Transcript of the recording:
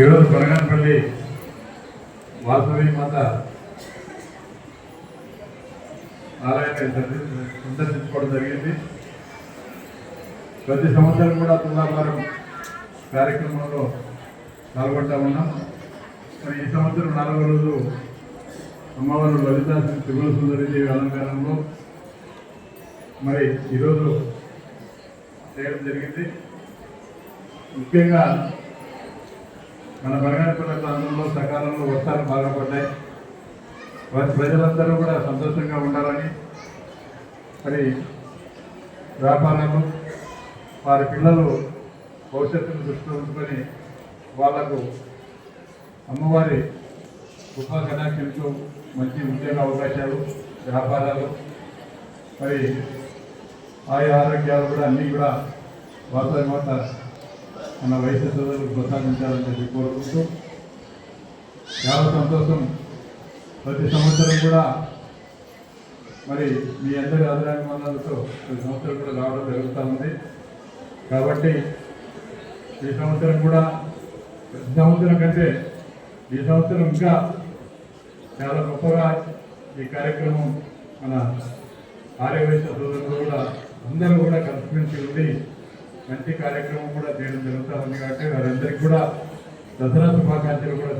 ఈరోజు కొనగానపల్లి వాసవి మాత ఆలయాన్ని సందర్శించుకోవడం జరిగింది. ప్రతి సంవత్సరం కూడా తులాభారం కార్యక్రమంలో పాల్గొంటా ఉన్నాం. మరి ఈ సంవత్సరం నాలుగో రోజు అమ్మవారు లలిత శ్రీ త్రిపుర సుందరిదేవి అలంకారంలో మరి ఈరోజు చేయడం జరిగింది. ముఖ్యంగా మన బనగానపల్లి ప్రాంతంలో సకాలంలో వర్షాలు బాగా పడ్డాయి వారి ప్రజలందరూ కూడా సంతోషంగా ఉండాలని మరి వ్యాపారాలు వారి పిల్లలు భవిష్యత్తును దృష్టిలో ఉంచుకొని వాళ్ళకు అమ్మవారి కృపా మంచి ఉద్యోగ అవకాశాలు వ్యాపారాలు మరి ఆయా ఆరోగ్యాలు కూడా అన్నీ కూడా వాతావరణ మన వయసు సోదరులకు కొనసాగించాలని చెప్పి కోరుకుంటూ చాలా సంతోషం ప్రతి సంవత్సరం కూడా మరి మీ అందరి ఆదరాభిమానాలతో ప్రతి సంవత్సరం కూడా రావడం జరుగుతూ ఉంది. కాబట్టి ఈ సంవత్సరం కూడా ప్రతి సంవత్సరం కంటే ఈ సంవత్సరం ఇంకా చాలా గొప్పగా ఈ కార్యక్రమం మన ఆరోగ్య సోదరులు కూడా అందరూ కూడా కలిసిమెలిసి ఉండి మంచి కార్యక్రమం కూడా చేయడం జరుగుతూ ఉంది కాబట్టి వారందరికీ కూడా దసరా శుభాకాంక్షలు కూడా